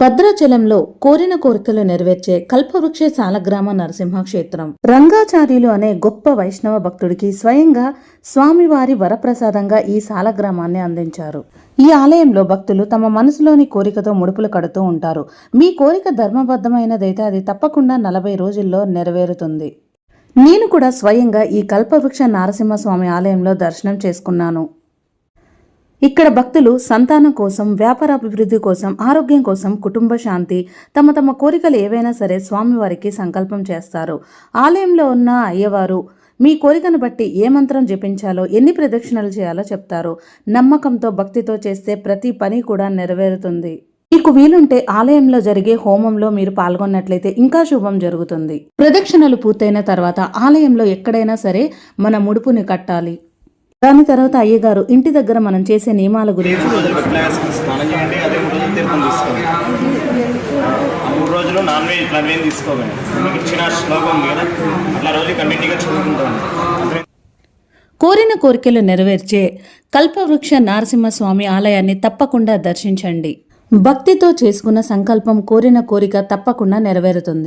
భద్రాచలంలో కోరిన కోరికలు నెరవేర్చే కల్పవృక్ష సాలగ్రామ నరసింహ క్షేత్రం రంగాచార్యులు అనే గొప్ప వైష్ణవ భక్తుడికి స్వయంగా స్వామివారి వరప్రసాదంగా ఈ సాలగ్రామాన్ని అందించారు. ఈ ఆలయంలో భక్తులు తమ మనసులోని కోరికతో ముడుపులు కడుతూ ఉంటారు. మీ కోరిక ధర్మబద్ధమైనదైతే అది తప్పకుండా నలభై రోజుల్లో నెరవేరుతుంది. నేను కూడా స్వయంగా ఈ కల్పవృక్ష నారసింహస్వామి ఆలయంలో దర్శనం చేసుకున్నాను. ఇక్కడ భక్తులు సంతానం కోసం వ్యాపారాభివృద్ధి కోసం ఆరోగ్యం కోసం కుటుంబ శాంతి తమ తమ కోరికలు ఏవైనా సరే స్వామివారికి సంకల్పం చేస్తారు. ఆలయంలో ఉన్న అయ్యవారు మీ కోరికను బట్టి ఏ మంత్రం జపించాలో ఎన్ని ప్రదక్షిణలు చేయాలో చెప్తారు. నమ్మకంతో భక్తితో చేస్తే ప్రతి పని కూడా నెరవేరుతుంది. మీకు వీలుంటే ఆలయంలో జరిగే హోమంలో మీరు పాల్గొన్నట్లయితే ఇంకా శుభం జరుగుతుంది. ప్రదక్షిణలు పూర్తయిన తర్వాత ఆలయంలో ఎక్కడైనా సరే మన ముడుపుని కట్టాలి. దాని తర్వాత అయ్యగారు ఇంటి దగ్గర మనం చేసే నియమాల గురించి రోజులు ఫ్లాస్క్ స్నానం చేయండి అదే మూడు రోజులు తీర్థం తీసుకోండి. ఆ మూడు రోజులు నాన్ వెజ్ ఇట్లా ఏం తీసుకోకండి. మీకు ఇచ్చిన శ్లోకం ఉంది కదా అట్లా రోజు కంటిన్యూగా చదువుకుంటాం కోరిన కోరికలు నెరవేర్చే కల్పవృక్ష నారసింహస్వామి ఆలయాన్ని తప్పకుండా దర్శించండి. భక్తితో చేసుకున్న సంకల్పం కోరిన కోరిక తప్పకుండా నెరవేరుతుంది.